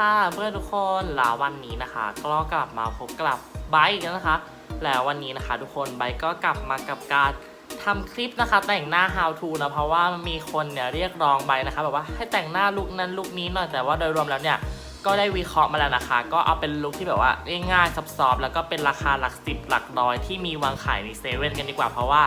ค่ะเพื่อนทุกคนแล้ววันนี้นะคะก็กลับมาพบกับไบค์อีกแล้วนะคะ แล้ววันนี้นะคะทุกคนไบค์ก็กลับมากับการทำคลิปนะคะ แต่งหน้า how to นะเพราะว่ามันมีคนเนี่ยเรียกร้องไบค์นะคะแบบว่าให้แต่งหน้าลุคนั้นลุคนี้หน่อยแต่ว่าโดยรวมแล้วเนี่ยก็ได้วิเคราะห์มาแล้วนะคะ ก็เอาเป็นลุคที่แบบว่าง่ายๆซับซ้อนแล้วก็เป็นราคาหลักสิบหลักร้อยที่มีวางขายในเซเว่นกันดีกว่าเพราะว่า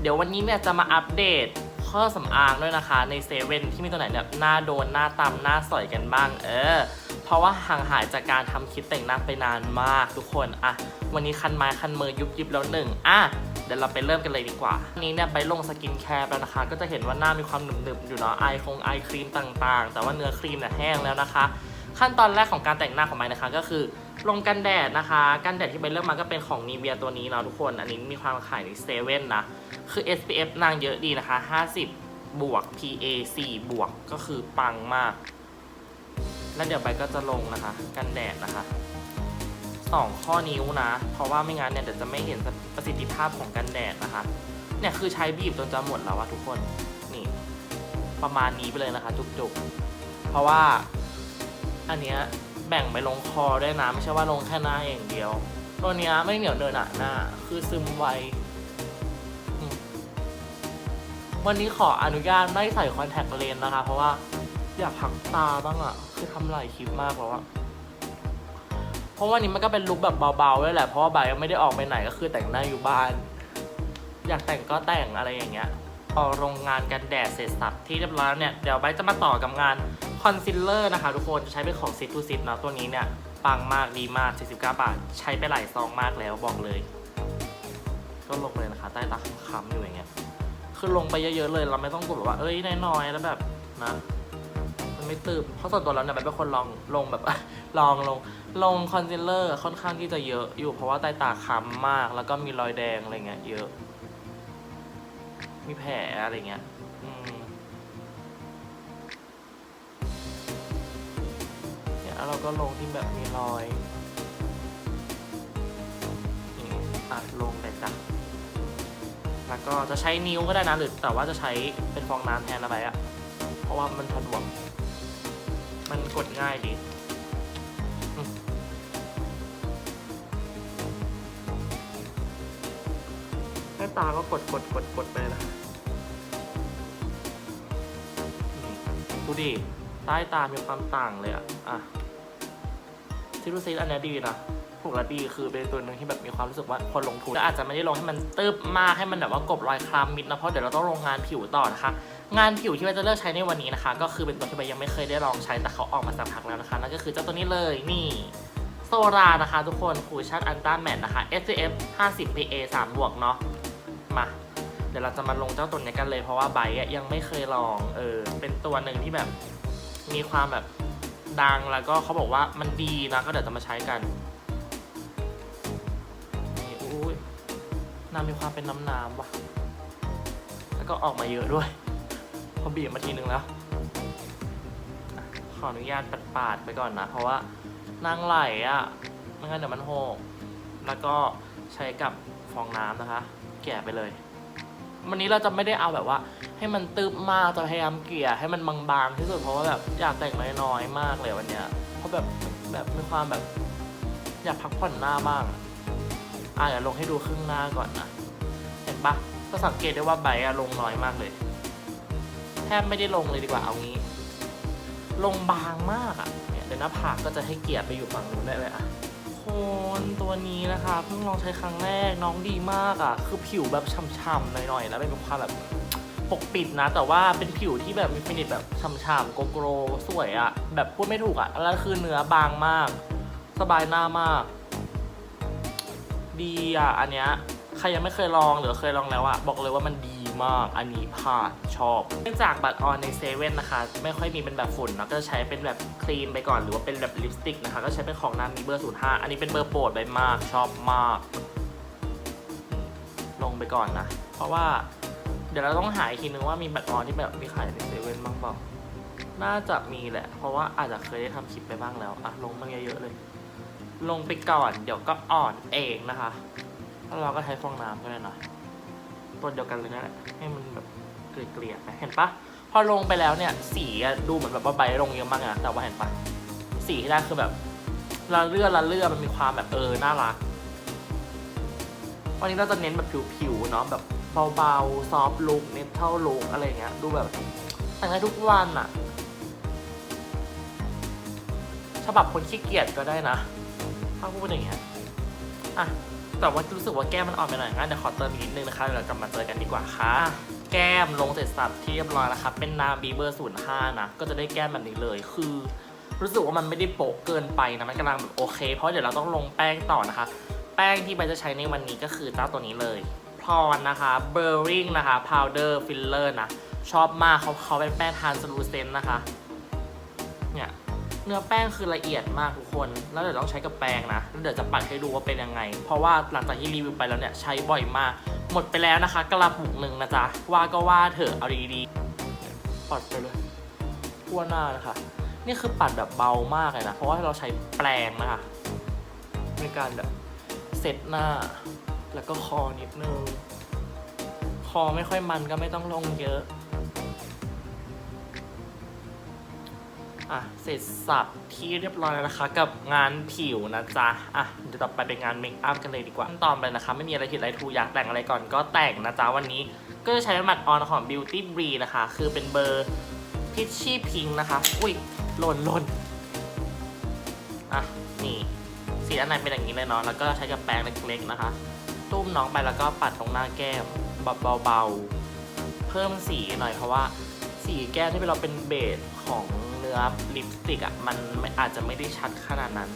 เดี๋ยววันนี้เนี่ยจะมาอัปเดตข้อสำอางด้วยนะคะในเซเว่นที่มีตัวไหนเนี่ยหน้าโดนหน้าตำหน้าสอยกันบ้าง เออ เพราะว่าห่างหายจากการทำคลิปแต่งหน้าไปนานมากทุกคนอะวันนี้คันไม้คันมือยุบยิบแล้วหนึ่งอะเดี๋ยวเราไปเริ่มกันเลยดีกว่าวันนี้เนี่ยไปลงสกินแคร์แล้วนะคะ ก็จะเห็นว่าหน้ามีความหนึบๆอยู่เนาะไอคงไอครีมต่างๆ แต่ว่าเนื้อครีมเนี่ยแห้งแล้วนะคะ ขั้นตอนแรกของการแต่งหน้าของไม้นะคะ ก็คือลงกันแดดนะคะ กันแดดที่ไปเลือกมาก็เป็นของนีเวียตัวนี้เนาะทุกคน อันนี้มีความขายในเซเว่นนะ คือ SPF นางเยอะดีนะคะ 50 บวก PA 4 บวก ก็คือปังมาก แล้วเดี๋ยวไปก็จะลงนะคะ กันแดดนะคะสองข้อนิ้วนะ เพราะว่าไม่งั้นเนี่ยเดี๋ยวจะไม่เห็นประสิทธิภาพของกันแดดนะคะ เนี่ยคือใช้บีบจนจะหมดแล้วอะทุกคน นี่ ประมาณนี้ไปเลยนะคะ จุกๆ เพราะว่าอันเนี้ยแบ่งไปลงคอด้วยนะไม่ใช่ว่าลงแค่หน้าอย่างเดียว ตัวเนี้ยไม่เหนียวเนินหนะหน้า คือซึมไววันนี้ขออนุญาตไม่ใส่คอนแทคเลนส์นะคะ เพราะว่า อยากพักตาบ้างอะคือทำหลายคลิปมากแล้วอะเพราะว่านี้มันก็เป็นลุคแบบเบาๆด้วยแหละเพราะว่าใบก็ไม่ได้ออกไปไหนก็คือแต่งหน้าอยู่บ้าน อยากแต่งก็แต่งอะไรอย่างเงี้ยพอโรงงานกันแดดเสร็จสับที่เรียบร้อยแล้วเนี่ยเดี๋ยวไบร์จะมาต่อกับงานคอนซีลเลอร์นะคะทุกคนจะใช้เป็นของซิทูซิตนะตัวนี้เนี่ยปังมากดีมาก 49 บาท ใช้ไปหลายซองมากแล้วบอกเลย ก็ลงเลยนะคะ ใต้ตาค้ำๆอยู่อย่างเงี้ยคือลงไปเยอะๆเลยเราไม่ต้องกดแบบว่าเอ้ยน้อยๆแล้วแบบนะ ไม่ตืบเพราะส่วนตัวแล้วเนี่ยไบร์ทเป็นคนลองลงแบบ ลองลงลงคอนซีลเลอร์ค่อนข้างที่จะเยอะอยู่ เพราะว่าใต้ตาค้ำมาก แล้วก็มีรอยแดงอะไรเงี้ยเยอะ มีแผลอะไรเงี้ยเนี่ยแล้วเราก็ลงที่แบบมีรอยนี่อะลงไปจ้ะแล้วก็จะใช้นิ้วก็ได้นะหรือแต่ว่าจะใช้เป็นฟองน้ำแทนอะไรอะเพราะว่ามันสะดวกมัน กดง่ายดีแค่ตาก็กดกดกดกดไปนะดูดิ ใต้ตามีความต่างเลยอะอะซิลูซิสอันนี้ดีนะ ถูกและดีคือเป็นตัวหนึ่งที่แบบมีความรู้สึกว่าคนลงทุนก็อาจจะไม่ได้ลงให้มันตึบมากให้มันแบบว่ากบรอยคล้ำมิดนะเพราะเดี๋ยวเราต้องลงงานผิวต่อนะคะ งานผิวที่เราจะเลือกใช้ในวันนี้นะคะ ก็คือเป็นตัวที่ใบยังไม่เคยได้ลองใช้แต่เขาออกมาสักพักแล้วนะคะนั่นก็คือเจ้าตัวนี้เลยนี่โซรานะคะ ทุกคนคูชั่นอันต้าแมทนะคะ SPF 50 PA 3บวกเนาะมาเดี๋ยวเราจะมาลงเจ้าตัวนี้กันเลยเพราะว่าไบยังไม่เคยลองเออเป็นตัวหนึ่งที่แบบมีความแบบดังแล้วก็เขาบอกว่ามันดีนะก็เดี๋ยวจะมาใช้กัน น้ำมีความเป็นน้ำน้ำว่ะ แล้วก็ออกมาเยอะด้วย พอบีบมาทีนึงแล้ว ขออนุญาตปาดๆไปก่อนนะ เพราะว่านางไหลอะ่ะไม่งั้นเดี๋ยวมันโหกแล้วก็ใช้กับฟองน้ำนะคะ แกะไปเลย วันนี้เราจะไม่ได้เอาแบบว่า ให้มันตึบมากจะพยายามเกลี่ยให้มันบางๆที่สุดเพราะว่าแบบอยากแต่งน้อยๆมากเลยวันเนี้ยเพราะแบบแบบมีความแบบ อยากพักผ่อนหน้าบ้าง อะเดี๋ยวลงให้ดูครึ่งหน้าก่อนนะเห็นปะก็สังเกตได้ว่าใบอะลงน้อยมากเลย แทบไม่ได้ลงเลยดีกว่าเอางี้ ลงบางมากอะเนี่ยเดี๋ยวหน้าผากก็จะให้เกียรติไปอยู่ฝั่งนู้นได้เลยอะคนตัวนี้นะคะเพิ่งลองใช้ครั้งแรกน้องดีมากอะคือผิวแบบช่ำๆหน่อยๆแล้วเป็นความแบบปกปิดนะ แต่ว่าเป็นผิวที่แบบมีฟินิชแบบฉ่ำๆโกโกรสวยอะแบบพูดไม่ถูกอะแล้วคือเนื้อบางมาก สบายหน้ามาก ดีอะ อันเนี้ยใครยังไม่เคยลองหรือเคยลองแล้วอะบอกเลยว่ามันดีมาก อันนี้ผ่านชอบ เนื่องจากบัตรออนในเซเว่นนะคะ ไม่ค่อยมีเป็นแบบฝุ่นเนอะก็จะใช้เป็นแบบครีมไปก่อน หรือว่าเป็นแบบลิปสติกนะคะ ก็ใช้เป็นของนามีเบอร์ 05 อันนี้เป็นเบอร์โปรดใบมาก ชอบมาก ลงไปก่อนนะ เพราะว่าเดี๋ยวเราต้องหาอีกทีนึงว่ามีบัตรออนที่แบบมีขายในเซเว่นบ้างเปล่า น่าจะมีแหละ เพราะว่าอาจจะเคยได้ทำคลิปไปบ้างแล้วอะลงมาเยอะๆเลย ลงไปก่อน เดี๋ยวก็อ่อนเองนะคะแล้วเราก็ใช้ฟองน้ำก็ได้นะตัวเดียวกันเลยนั่นแหละให้มันแบบเกลี่ยๆไปเห็นปะพอลงไปแล้วเนี่ย สีดูเหมือนแบบว่าใบลงเยอะมากอะแต่ว่าเห็นปะสีที่ได้คือแบบละเลือดละเลือดมันมีความแบบเออน่ารักวันนี้เราจะเน้นแบบผิวๆเนาะแบบเบาๆซอฟลุกเนทเทิลลุกอะไรเงี้ยดูแบบแต่งได้ทุกวันอะฉบับคนขี้เกียจก็ได้นะ ถ้าพูดอย่างเงี้ยอะแต่ว่ารู้สึกว่าแก้มมันอ่อนไปหน่อยงั้นเดี๋ยวขอเติมอีกนิดนึงนะคะเดี๋ยวเรากลับมาเจอกันดีกว่าค่ะ แก้มลงเสร็จสับที่เรียบร้อยแล้วครับเป็นนาบีเบอร์ศูนย์ห้านะก็จะได้แก้มแบบนี้เลยคือ รู้สึกว่ามันไม่ได้โปะเกินไปนะมันกำลังแบบโอเค เพราะเดี๋ยวเราต้องลงแป้งต่อนะคะ แป้งที่ใบจะใช้ในวันนี้ก็คือเจ้าตัวนี้เลยพรอนนะคะเบอร์ริงนะคะพาวเดอร์ฟิลเลอร์นะชอบมากเขาเขาเป็นแป้งทานสลูเซนนะคะเนี่ย เนื้อแป้งคือละเอียดมากทุกคน แล้วเดี๋ยวต้องใช้กับแป้งนะ แล้วเดี๋ยวจะปัดให้ดูว่าเป็นยังไง เพราะว่าหลังจากที่รีวิวไปแล้วเนี่ยใช้บ่อยมาก หมดไปแล้วนะคะกระปุกหนึ่งนะจ๊ะ ว่าก็ว่าเถอะเอาดีๆปัดไปเลยทั่วหน้านะคะ นี่คือปัดแบบเบามากเลยนะ เพราะว่าเราใช้แปรงนะคะในการแบบเซตหน้า แล้วก็คอนิดนึง คอไม่ค่อยมันก็ไม่ต้องลงเยอะ อะเสร็จสับที่เรียบร้อยแล้วนะคะ กับงานผิวนะจ๊ะอะเดี๋ยวต่อไปเป็นงานเมคอัพกันเลยดีกว่าขั้นตอนไปนะคะ ไม่มีอะไรผิดอะไรถูกอยากแต่งอะไรก่อนก็แต่งนะจ๊ะวันนี้ก็จะใช้น้ำมันออนของ Beauty b r e นะคะ คือเป็นเบอร์พิชชี่พิงนะคะ อุ้ยหล่นหล่นอะนี่สีด้านในเป็นอย่างนี้เลยเนาะแล้วก็ใช้กับแปรงเล็กๆนะคะ ตุ้มน้องไปแล้วก็ปัดตรงหน้าแก้มเบาๆเพิ่มสีหน่อยเพราะว่าสีแก้มที่เราเป็นเบสของ นื้อลิปสติกอะ่ะมันมอาจจะไม่ได้ชัดขนาดนั้น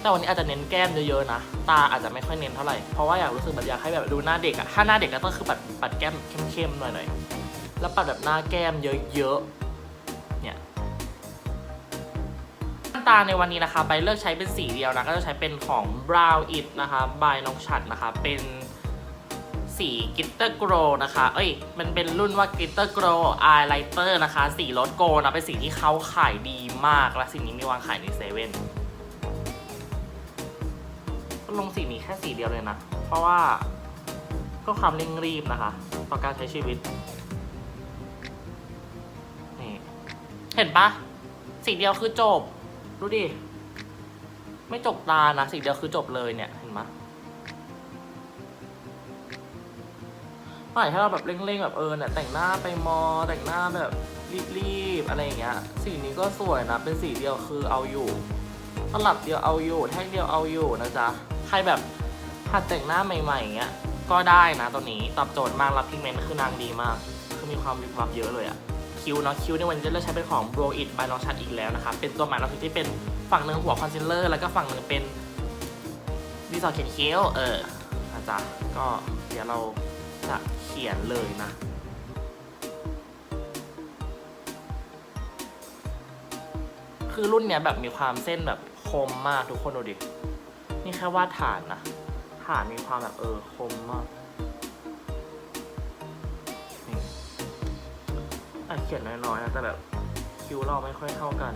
แต่วันนี้อาจจะเน้นแก้มเยอะๆนะ ตาอาจจะไม่ค่อยเน้นเท่าไหร่ เพราะว่าอยากรู้สึกแบบอยากให้แบบดูหน้าเด็กอะ่ะถ้าหน้าเด็กก็ต้องคือปัดปัดแก้มเข้มๆหน่อยๆแล้วปัดแบบหน้าแก้มเยอะๆ เนี่ยตาในวันนี้นะคะใบเลือกใช้เป็นสีเดียวนะ ก็จะใช้เป็นของ Brown It นะคะบายน้องฉัดนะคะ เป็น สีกิตเตอร์โกรนะคะ เอ้ย มันเป็นรุ่นว่ากิตเตอร์โกรอายไลเตอร์นะคะ สีรถโกนะ เป็นสีที่เขาขายดีมาก และสีนี้มีวางขายในเซเว่นลงสีนี้แค่สีเดียวเลยนะ เพราะว่าก็ความเร่งรีบนะคะ ต่อการใช้ชีวิต นี่ เห็นปะสีเดียวคือจบ ดูดิ ไม่จบตานะ สีเดียวคือจบเลยเนี่ย เห็นไหม เมื่อไหร่ถ้าเราแบบเร่งๆแบบเออเนี่ยแต่งหน้าไปมอ แต่งหน้าแบบรีบๆอะไรอย่างเงี้ยสีนี้ก็สวยนะเป็นสีเดียวคือเอาอยู่ตลับเดียวเอาอยู่แท่งเดียวเอาอยู่นะจ๊ะใครแบบหัดแต่งหน้าใหม่ๆอย่างเงี้ยก็ได้นะตัวนี้ตอบโจทย์มากรับพิกเมนต์คือนางดีมาก คือมีความวิบวับเยอะเลยอะคิ้วเนาะคิ้วในวันนี้จะเลือกใช้เป็นของ Bro It by น้องชัดอีกแล้วนะคะเป็นตัวใหม่เราที่เป็นฝั่งหนึ่งหัวคอนซีลเลอร์แล้วก็ฝั่งหนึ่งเป็นดีซอร์เขียนคิ้วเอออาจารย์ก็เดี๋ยวเรา ขียนเลยนะคือรุ่นเนี้ยแบบมีความเส้นแบบคมมากทุกคนดูดิ นี่แค่วาดฐานนะฐานมีความแบบเออคมมากอะเขียนน้อยๆนะแต่แบบคิวเราไม่ค่อยเท่ากัน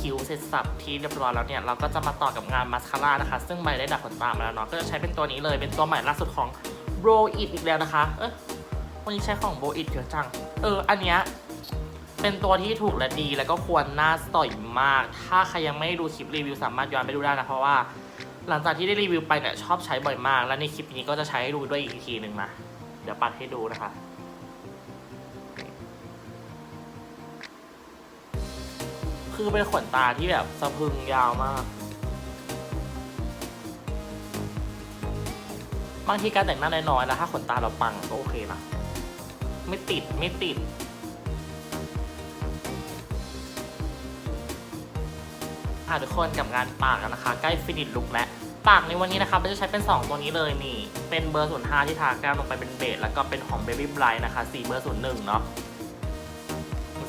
คิ้วเสร็จสับที่เรียบร้อยแล้วเนี่ยเราก็จะมาต่อกับงานมาสคาร่านะคะ ซึ่งใบได้ดัดขนตามาแล้วเนาะก็จะใช้เป็นตัวนี้เลยเป็นตัวใหม่ล่าสุดของ Bro It อีกแล้วนะคะเออวันนี้ใช้ของ Bro It เยอะจังเอออันเนี้ยเป็นตัวที่ถูกและดีแล้วก็ควรน่าสอยมาก ถ้าใครยังไม่ด้ดูคลิปรีวิวสามารถย้อนไปดูได้นะเพราะว่า หลังจากที่ได้รีวิวไปเนี่ยชอบใช้บ่อยมาก และในคลิปนี้ก็จะใช้ให้ดูด้วยอีกทีหนึ่งนะเดี๋ยวปัดให้ดูนะคะ คือเป็นขนตาที่แบบสะพึงยาวมาก บางทีการแต่งหน้าน้อยๆแล้วถ้าขนตาเราปังก็โอเคนะ ไม่ติดไม่ติดค่ะทุกคนกับงานปากกันนะคะ ใกล้ฟินิชลุกแล้วปากในวันนี้นะคะเราจะใช้เป็น 2 ตัวนี้เลยนี่ เป็นเบอร์ศูนย์ห้าที่ทาแก้มลงไปเป็นเบสแล้วก็เป็นของ Baby Bright นะคะสีเบอร์ศูนย์หนึ่งเนาะ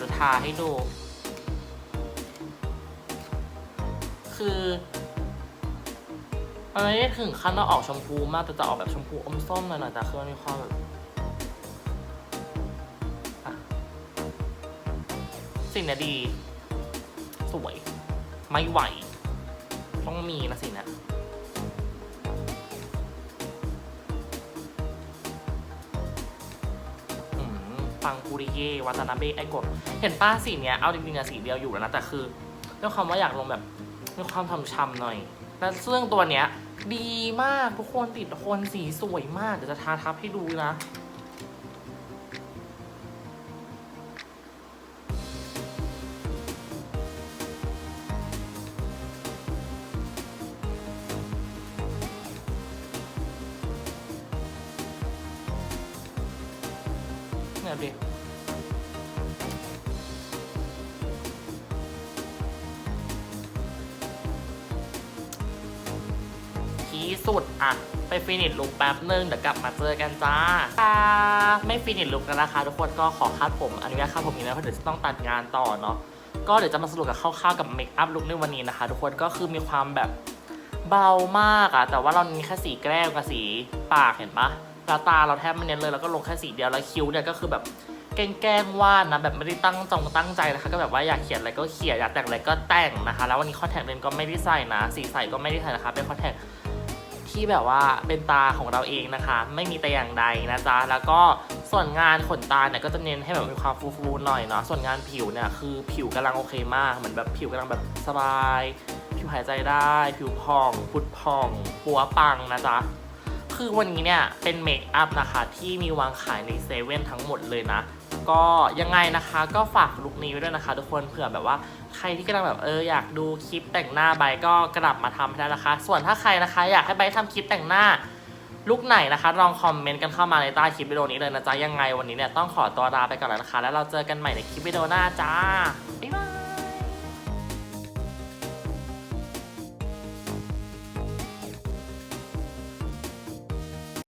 จะทาให้ดูือมันไม่ได้ถึงขั้นเราออกชมพูมากแต่จะออกแบบชมพูอมส้มหน่อยๆแต่คือมันมีความแบบสิ่งนี้ดี สวย ไม่ไหว ต้องมีนะสิ่งนี้ฟังคูริเย่วัตนาเบะไอ้กด เห็นป้าสีเนี้ย เอาจริงๆอะสีเดียวอยู่แล้วนะ แต่คือด้วยความว่าอยากลงแบบ มีความช่ำๆหน่อย แล้วเรื่องตัวเนี้ย ดีมากทุกคนติดโคนสีสวยมาก เดี๋ยวจะทาทับให้ดูนะเนี่ยดิ สุดอะไปฟินิชลุกแป๊บนึงเดี๋ยวกลับมาเจอกันจ้าไม่ฟินิชลุกแล้วนะคะทุกคนก็ขอคาดผมอนุญาตคาดผมนี้นะเพราะเดี๋ยวจะต้องตัดงานต่อเนาะก็เดี๋ยวจะมาสรุปกับคร่าวๆกับเมคอัพลุคในวันนี้นะคะ ทุกคนก็คือมีความแบบเบามากอะแต่ว่าเรามีแค่สีแก้มกับสีปากเห็นปะแล้วตาเราแทบไม่เน้นเลยแล้วก็ลงแค่สีเดียวแล้วคิ้วเนี่ยก็คือแบบแกล้งวาดนะแบบไม่ได้ตั้งจงตั้งใจนะคะก็แบบว่าอยากเขียนอะไรก็เขียนอยากแต่งอะไรก็แต่งนะคะ แล้ววันนี้คอนแทคเลนส์ก็ไม่ได้ใส่นะ สีใสก็ไม่ได้ใส่นะคะเป็นคอนแทค ที่แบบว่าเป็นตาของเราเองนะคะ ไม่มีแต่อย่างใดนะจ๊ะแล้วก็ส่วนงานขนตาเนี่ยก็จะเน้นให้แบบมีความฟูๆหน่อยเนาะส่วนงานผิวเนี่ยคือผิวกำลังโอเคมากเหมือนแบบผิวกำลังแบบสบาย ผิวหายใจได้ ผิวผ่องพุดผ่องปัวปังนะจ๊ะคือวันนี้เนี่ยเป็นเมคอัพนะคะที่มีวางขายในเซเว่นทั้งหมดเลยนะ ก็ยังไงนะคะก็ฝากลุคนี้ไว้ด้วยนะคะ ทุกคนเผื่อแบบว่าใครที่กำลังแบบเอออยากดูคลิปแต่งหน้าใบก็กลับมาทำให้ได้นะคะ ส่วนถ้าใครนะคะ อยากให้ใบทำคลิปแต่งหน้าลุกไหนนะคะลองคอมเมนต์กันเข้ามาในใต้คลิปวิดีโอนี้เลยนะจ๊ะยังไงวันนี้เนี่ยต้องขอตัวลาไปก่อนแล้วนะคะ แล้วเราเจอกันใหม่ในคลิปวิดีโอหน้าจ้า